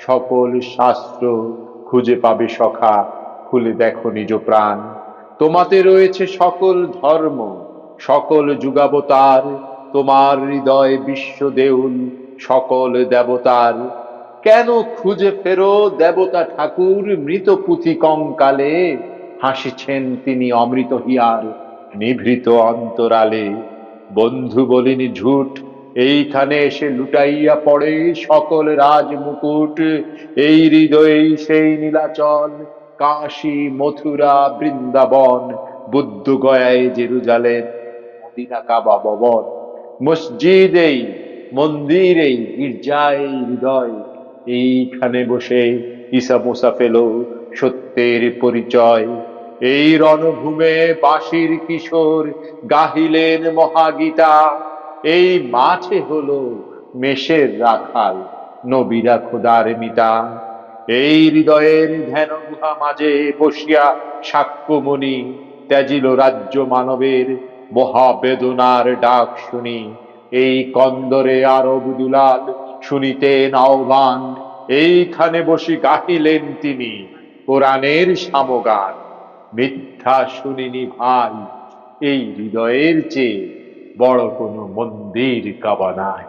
সকল শাস্ত্র খুঁজে পাবে সখা, খুলে দেখো নিজ প্রাণ। তোমাতে রয়েছে সকল ধর্ম, সকল যুগাবতার, তোমার হৃদয় বিশ্ব দেউল, সকল দেবতার। কেন খুঁজে ফেরো দেবতা ঠাকুর মৃত পুঁথি কঙ্কালে? হাসিছেন তিনি অমৃত হিয়ার, নিভৃত অন্তরালে। বন্ধু বলিনি ঝুট এইখানে এসে লুটাইয়া পড়ে সকল রাজ মুকুট এই হৃদয়ে সেই নীলাচল, কাশী, মথুরা, বৃন্দাবন বুদ্ধ গয়ায় জেরুজালেম, মদিনা কাবা ভবন, মসজিদেই, মন্দিরেই গির্জায় হৃদয়। এইখানে বসে ঈসা মোসা পেল সত্যের পরিচয়। এই রণভূমে বাঁশির কিশোর গাহিলেন মহাগীতা। এই মাঠে হলো মেষের রাখাল, নবীরা খোদার মিতা। এই হৃদয়ের ধ্যান গুহা মাঝে বসিয়া সাক্ষ্যমণি, ত্যাজিল রাজ্য মানবের মহাবেদনার ডাক শুনি। এই কন্দরে আরব দুলাল শুনিতেন আহ্বান, এইখানে বসি গাহিলেন তিনি কোরআনের সামগান। মিথ্যা শুনিনি ভাই, এই হৃদয়ের চেয়ে বড় কোনো মন্দির কাবা নাই।